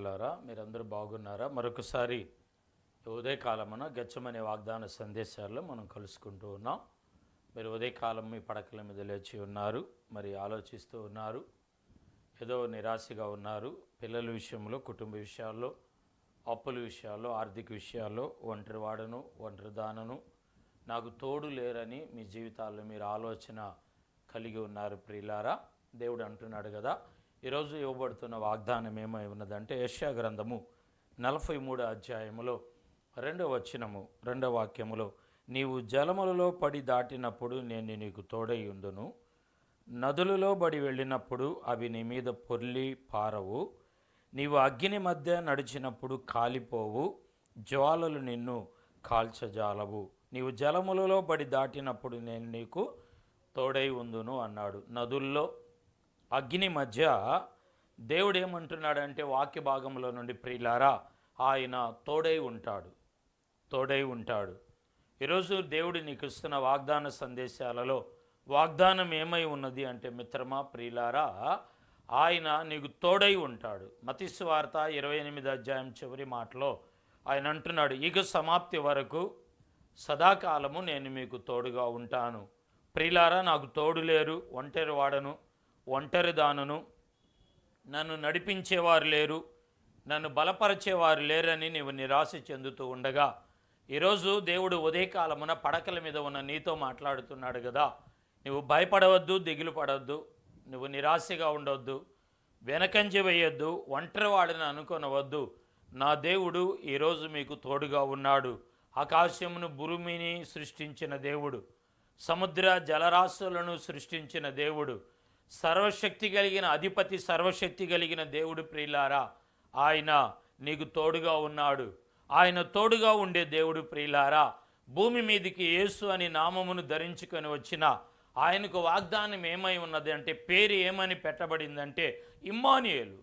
దేవునికి మీరందరూ బాగున్నారా? మరొకసారి ఉదయకాలమున గచ్చమనే వాగ్దాన సందేశాల్లో మనం కలుసుకుంటూ ఉన్నాం. మీరు ఉదయకాలం మీ పడకల మీద లేచి ఉన్నారు మరి ఆలోచిస్తూ ఉన్నారు ఏదో నిరాశగా ఉన్నారు. పిల్లల విషయంలో కుటుంబ విషయాల్లో అప్పుల విషయాల్లో ఆర్థిక విషయాల్లో ఒంటరి వాడను ఒంటరి దానను నాకు తోడు లేరని మీ జీవితాల్లో మీరు ఆలోచన కలిగి ఉన్నారు ప్రియులారా. దేవుడు అంటున్నాడు కదా ఈరోజు ఇవ్వబడుతున్న వాగ్దానం ఏమై ఉన్నదంటే యష్యా గ్రంథము నలభై మూడు అధ్యాయములో రెండవ వచనము రెండవ వాక్యములో నీవు జలములలో పడి దాటినప్పుడు నేను నీకు తోడై ఉందును. నదులలో బడి వెళ్ళినప్పుడు అవి నీ మీద పొర్లి పారవు. నీవు అగ్ని మధ్య నడిచినప్పుడు కాలిపోవు. జ్వాలలు నిన్ను కాల్చజాలవు. నీవు జలములలో పడి దాటినప్పుడు నేను నీకు తోడై ఉందును అన్నాడు. నదుల్లో అగ్ని మధ్య దేవుడు ఏమంటున్నాడంటే వాక్య భాగంలో నుండి ప్రియులారా ఆయన తోడై ఉంటాడు తోడై ఉంటాడు. ఈరోజు దేవుడు నీకు ఇస్తున్న వాగ్దాన సందేశాలలో వాగ్దానం ఏమై ఉన్నది అంటే మిత్రమా ప్రియులారా ఆయన నీకు తోడై ఉంటాడు. మతిస్వార్త ఇరవై ఎనిమిది అధ్యాయం చివరి మాటలో ఆయన అంటున్నాడు ఇక సమాప్తి వరకు సదాకాలము నేను మీకు తోడుగా ఉంటాను. ప్రియులారా నాకు తోడు లేరు ఒంటరి వాడను ఒంటరి దానును నన్ను నడిపించేవారు లేరు నన్ను బలపరిచేవారు లేరని నీవు నిరాశ చెందుతూ ఉండగా ఈరోజు దేవుడు ఉదయకాలమున పడకల మీద ఉన్న నీతో మాట్లాడుతున్నాడు కదా. నువ్వు భయపడవద్దు దిగులు పడవద్దు నువ్వు నిరాశగా ఉండవద్దు వెనకంజ వేయొద్దు ఒంటరి వాడిని అనుకొనవద్దు. నా దేవుడు ఈరోజు మీకు తోడుగా ఉన్నాడు. ఆకాశమును భూమిని సృష్టించిన దేవుడు సముద్ర జలరాశులను సృష్టించిన దేవుడు సర్వశక్తి కలిగిన అధిపతి సర్వశక్తి కలిగిన దేవుడు ప్రియులారా ఆయన నీకు తోడుగా ఉన్నాడు. ఆయన తోడుగా ఉండే దేవుడు ప్రియులారా భూమి మీదికి యేసు అని నామమును ధరించుకొని వచ్చిన ఆయనకు వాగ్దానం ఏమై ఉన్నది అంటే పేరు ఏమని పెట్టబడిందంటే ఇమ్మానియేలు.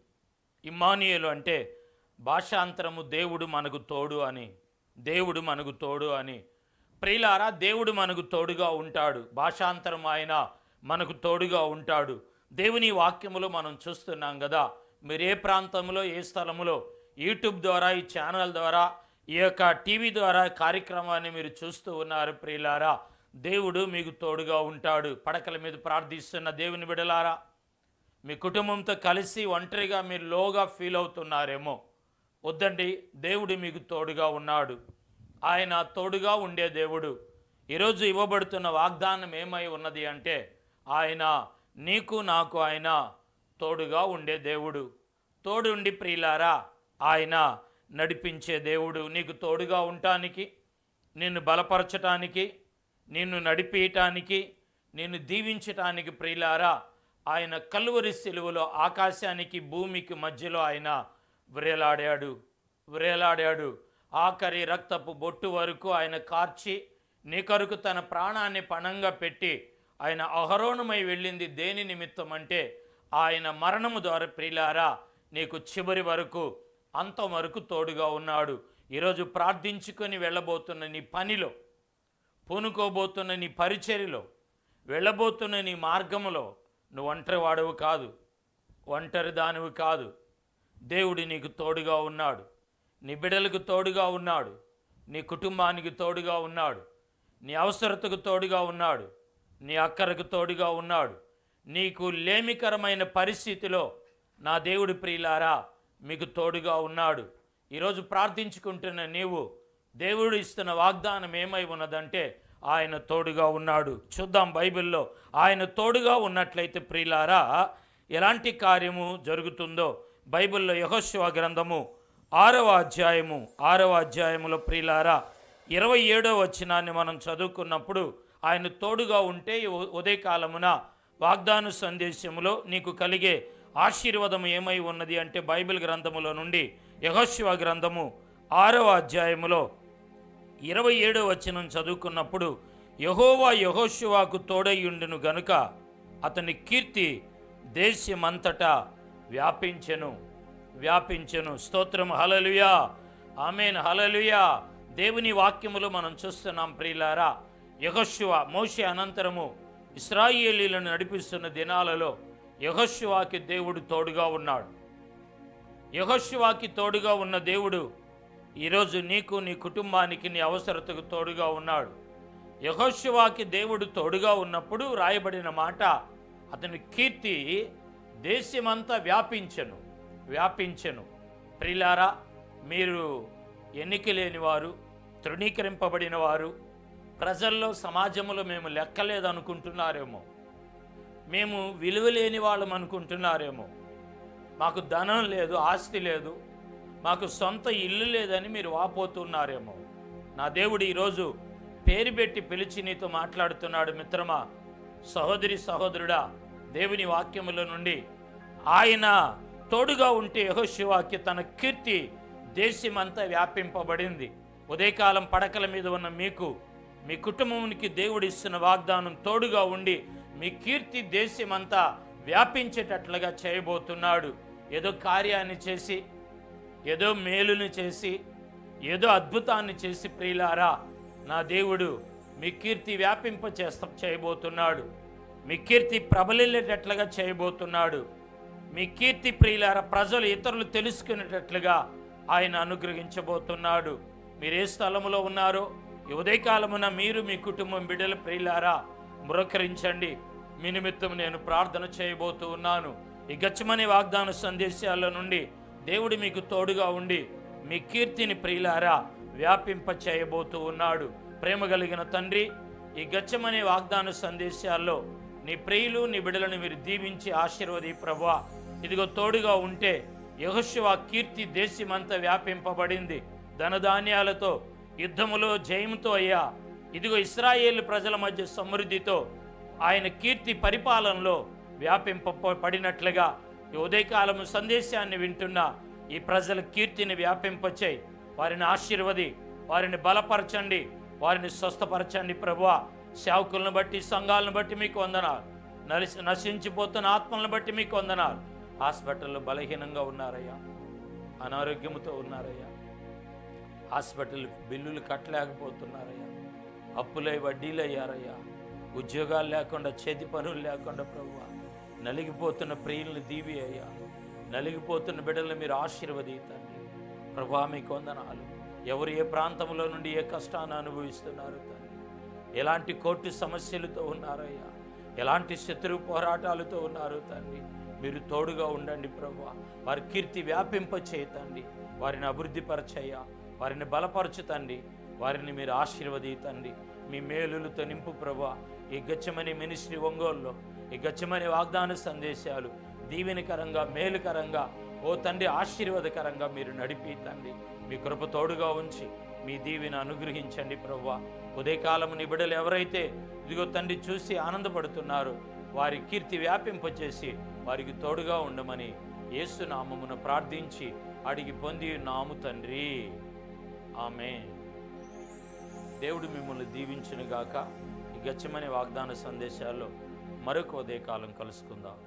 ఇమ్మానియేలు అంటే భాషాంతరము దేవుడు మనకు తోడు అని దేవుడు మనకు తోడు అని. ప్రియులారా దేవుడు మనకు తోడుగా ఉంటాడు. భాషాంతరం ఆయన మనకు తోడుగా ఉంటాడు. దేవుని వాక్యములో మనం చూస్తున్నాం కదా మీరు ఏ ప్రాంతంలో ఏ స్థలములో యూట్యూబ్ ద్వారా ఈ ఛానల్ ద్వారా ఈ యొక్క టీవీ ద్వారా కార్యక్రమాన్ని మీరు చూస్తూ ఉన్నారు ప్రియులారా దేవుడు మీకు తోడుగా ఉంటాడు. పడకల మీద ప్రార్థిస్తున్న దేవుని బిడలారా మీ కుటుంబంతో కలిసి ఒంటరిగా మీరు లోగా ఫీల్ అవుతున్నారేమో వద్దండి దేవుడు మీకు తోడుగా ఉన్నాడు. ఆయన తోడుగా ఉండే దేవుడు. ఈరోజు ఇవ్వబడుతున్న వాగ్దానం ఏమై ఉన్నది అంటే ఆయన నీకు నాకు ఆయన తోడుగా ఉండే దేవుడు. తోడుండి ప్రియులారా ఆయన నడిపించే దేవుడు నీకు తోడుగా ఉండటానికి నిన్ను బలపరచటానికి నిన్ను నడిపించటానికి నిన్ను దీవించటానికి ప్రియులారా ఆయన కలువరి సెలువులో ఆకాశానికి భూమికి మధ్యలో ఆయన వ్రేలాడాడు. వ్రేలాడాడు. ఆఖరి రక్తపు బొట్టు వరకు ఆయన కార్చి నీ కొరకు తన ప్రాణాన్ని పణంగా పెట్టి ఆయన అహరోణమై వెళ్ళింది దేని నిమిత్తం అంటే ఆయన మరణము ద్వారా ప్రియులారా నీకు చివరి వరకు అంతం వరకు తోడుగా ఉన్నాడు. ఈరోజు ప్రార్థించుకొని వెళ్ళబోతున్న నీ పనిలో పూనుకోబోతున్న నీ పరిచర్యలో వెళ్ళబోతున్న నీ మార్గములో నువ్వు ఒంటరి వాడవు కాదు ఒంటరి దానివి కాదు. దేవుడు నీకు తోడుగా ఉన్నాడు. నీ బిడలకు తోడుగా ఉన్నాడు. నీ కుటుంబానికి తోడుగా ఉన్నాడు. నీ అవసరతకు తోడుగా ఉన్నాడు. నీ అక్కరకు తోడుగా ఉన్నాడు. నీకు లేమికరమైన పరిస్థితిలో నా దేవుడి ప్రియులారా మీకు తోడుగా ఉన్నాడు. ఈరోజు ప్రార్థించుకుంటున్న నీవు దేవుడు ఇస్తున్న వాగ్దానం ఏమై ఉన్నదంటే ఆయన తోడుగా ఉన్నాడు. చూద్దాం బైబిల్లో ఆయన తోడుగా ఉన్నట్లయితే ప్రియులారా ఎలాంటి కార్యము జరుగుతుందో బైబిల్లో యహోశివ గ్రంథము ఆరవ అధ్యాయము ఆరవ అధ్యాయములో ప్రియులారా ఇరవై ఏడవ వచనాన్ని మనం చదువుకున్నప్పుడు ఆయన తోడుగా ఉంటే ఉదయకాలమున వాగ్దాన సందేశములో నీకు కలిగే ఆశీర్వాదం ఏమై ఉన్నది అంటే బైబిల్ గ్రంథములో నుండి యహోశివ గ్రంథము ఆరవ అధ్యాయములో ఇరవై ఏడవ వచనం చదువుకున్నప్పుడు యహోవా యహోశివాకు తోడయ్యుండును గనుక అతని కీర్తి దేశమంతటా వ్యాపించెను వ్యాపించెను. స్తోత్రం. హలలుయా ఆమెన్. హలలుయా దేవుని వాక్యములు మనం చూస్తున్నాం ప్రియులారా. యహశివ మోషే అనంతరము ఇస్రాయేలీలను నడిపిస్తున్న దినాలలో యహశివాకి దేవుడు తోడుగా ఉన్నాడు. యహశివాకి తోడుగా ఉన్న దేవుడు ఈరోజు నీకు నీ కుటుంబానికి నీ అవసరతకు తోడుగా ఉన్నాడు. యహోశివాకి దేవుడు తోడుగా ఉన్నప్పుడు రాయబడిన మాట అతని కీర్తి దేశమంతా వ్యాపించెను వ్యాపించెను. ప్రిలారా మీరు ఎన్నిక లేని వారు తృణీకరింపబడిన వారు ప్రజల్లో సమాజంలో మేము లెక్కలేదనుకుంటున్నారేమో. మేము విలువ లేని వాళ్ళం అనుకుంటున్నారేమో మాకు ధనం లేదు ఆస్తి లేదు మాకు సొంత ఇల్లు లేదని మీరు వాపోతున్నారేమో. నా దేవుడు ఈరోజు పేరు పెట్టి పిలిచి నీతో మాట్లాడుతున్నాడు మిత్రమా సహోదరి సహోదరుడా దేవుని వాక్యముల నుండి. ఆయన తోడుగా ఉంటే యహోశివాకి తన కీర్తి దేశమంతా వ్యాపింపబడింది. ఉదయకాలం పడకల మీద ఉన్న మీకు మీ కుటుంబానికి దేవుడు ఇస్తున్న వాగ్దానం తోడుగా ఉండి మీ కీర్తి దేశమంతా వ్యాపించేటట్లుగా చేయబోతున్నాడు. ఏదో కార్యాన్ని చేసి ఏదో మేలుని చేసి ఏదో అద్భుతాన్ని చేసి ప్రియులారా నా దేవుడు మీ కీర్తి వ్యాపింప చేస్త చేయబోతున్నాడు. మీ కీర్తి ప్రబలిల్లేటట్లుగా చేయబోతున్నాడు. మీ కీర్తి ప్రియులార ప్రజలు ఇతరులు తెలుసుకునేటట్లుగా ఆయన అనుగ్రహించబోతున్నాడు. మీరు ఏ స్థలంలో ఉన్నారో ఈ ఉదయకాలమున మీరు మీ కుటుంబం బిడ్డల ప్రియులారా మురకరించండి. మీ నిమిత్తం నేను ప్రార్థన చేయబోతూ ఉన్నాను. ఈ గచ్చమని వాగ్దాన సందేశాల నుండి దేవుడు మీకు తోడుగా ఉండి మీ కీర్తిని ప్రియులారా వ్యాపింప చేయబోతూ ఉన్నాడు. ప్రేమ కలిగిన తండ్రి ఈ గచ్చమనే వాగ్దాన సందేశాల్లో నీ ప్రియులు నీ బిడలను మీరు దీవించి ఆశీర్వది ప్రభా ఇదిగో తోడుగా ఉంటే యహోశివ కీర్తి దేశమంతా వ్యాపింపబడింది. ధనధాన్యాలతో యుద్ధములో జయముతో అయ్యా. ఇదిగో ఇస్రాయేల్ ప్రజల మధ్య సమృద్ధితో ఆయన కీర్తి పరిపాలనలో వ్యాపింపబడినట్లుగా ఈ ఉదయకాలము సందేశాన్ని వింటున్న ఈ ప్రజల కీర్తిని వ్యాపింపచేయి. వారిని ఆశీర్వది వారిని బలపరచండి వారిని స్వస్థపరచండి ప్రభువ. సేవకులను బట్టి సంఘాలను బట్టి మీకు వందనాలు. నలిసి నశించిపోతున్న ఆత్మలను బట్టి మీకు వందనాలు. హాస్పిటల్లో బలహీనంగా ఉన్నారయ్యా. అనారోగ్యంతో ఉన్నారయ్యా. హాస్పిటల్ బిల్లులు కట్టలేకపోతున్నారయ్యా. అప్పులై వడ్డీలు అయ్యారయ్యా ఉద్యోగాలు లేకుండా చేతి పనులు లేకుండా ప్రభు నలిగిపోతున్న ప్రియులను దీవి అయ్యా నలిగిపోతున్న బిడ్డలను మీరు ఆశీర్వదీతండి ప్రభా మీకు వందనాలు. ఎవరు ఏ ప్రాంతంలో నుండి ఏ కష్టాన్ని అనుభవిస్తున్నారు తండ్రి. ఎలాంటి కోర్టు సమస్యలతో ఉన్నారయ్యా. ఎలాంటి శత్రు పోరాటాలతో ఉన్నారు తండ్రి. మీరు తోడుగా ఉండండి ప్రభు వారి కీర్తి వ్యాపింప చేయతండి వారిని అభివృద్ధిపరచయ్యా. వారిని బలపరచుతండి వారిని మీరు ఆశీర్వదీతండి మీ మేలులతో నింపు ప్రభా. ఈ గచ్చమని మినిస్ట్రీ ఒంగోలులో ఈ గచ్చమని వాగ్దాన సందేశాలు దీవెనకరంగా మేలుకరంగా ఓ తండ్రి ఆశీర్వాదకరంగా మీరు నడిపి తండ్రి. మీ కృప తోడుగా ఉంచి మీ దీవిని అనుగ్రహించండి ప్రవ్వా ఉదయకాలము నిబిడలు ఎవరైతే ఇదిగో తండ్రి చూసి ఆనందపడుతున్నారు వారి కీర్తి వ్యాపింపచేసి వారికి తోడుగా ఉండమని యేసునామమును ప్రార్థించి అడిగి పొంది నాము తండ్రి. ఆమె దేవుడు మిమ్మల్ని దీవించునుగాక ఈ గచ్చమనే వాగ్దాన సందేశాల్లో మరొక ఉదయకాలం కలుసుకుందాం.